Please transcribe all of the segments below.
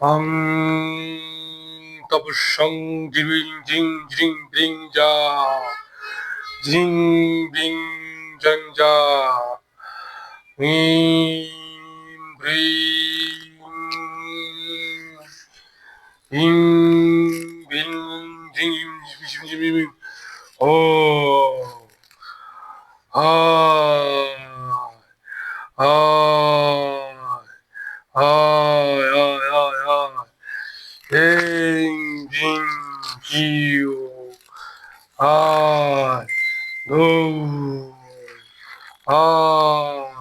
ফাং তপস্যং জিবিং জিং জিং ব্রিং যা জিং বিং জং যা হিম ভ্রিং হিং বিং জিং জিং জিং ও আয় আয় আয় আয় আয় আয় হিং জিং জিউ দৌড় আয়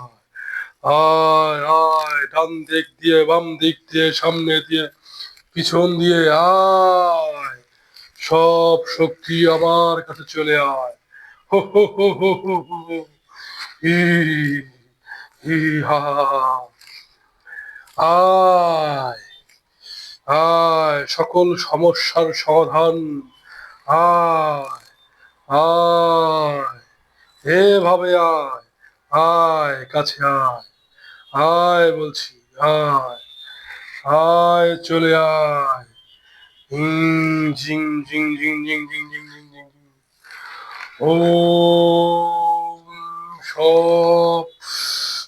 আয় আয়, ডান দিক দিয়ে, বাম দিক দিয়ে, সামনে দিয়ে, পিছন দিয়ে, আয়, সব শক্তি আমার কাছে চলে আয় হো হো হো হো। হি হি, হা হা হা। আয় আয়, সকল সমস্যার সমাধান আয় আয়, এভাবে আয় আয়, কাছে আয় আয় বলছি, আয় আয় চলে আয়। ঝিং ঝিং ঝিং ঝিং ঝিং ঝিং ঝিং ঝিং ও সব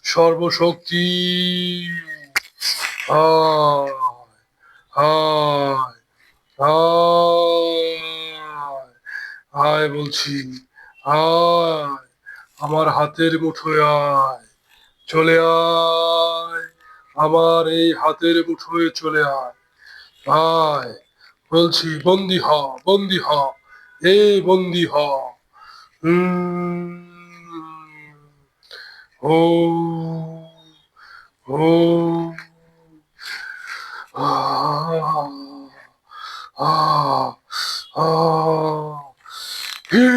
সর্বশক্তি। আয়। আয় বলছি, আয়, আমার হাতের মুঠোয় আয়, চলে আয়, আমার এই হাতের মুঠোয় চলে আয়। আয়, বলছি, বন্দি হ বন্দি হ, এ বন্দি হ। ও ও আ আ আ হি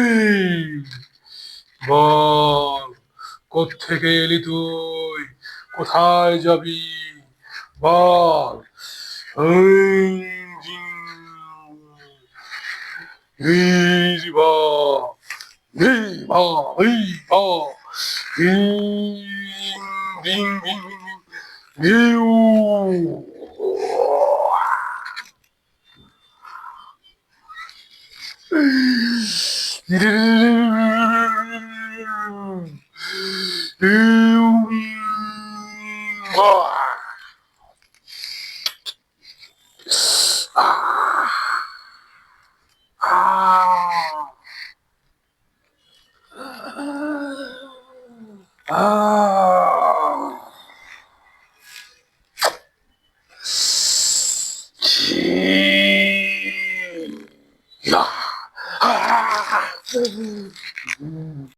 বল কোত্থেকে এলি তুই কোথায় যাবি বল 야. 아. 아, 아. 아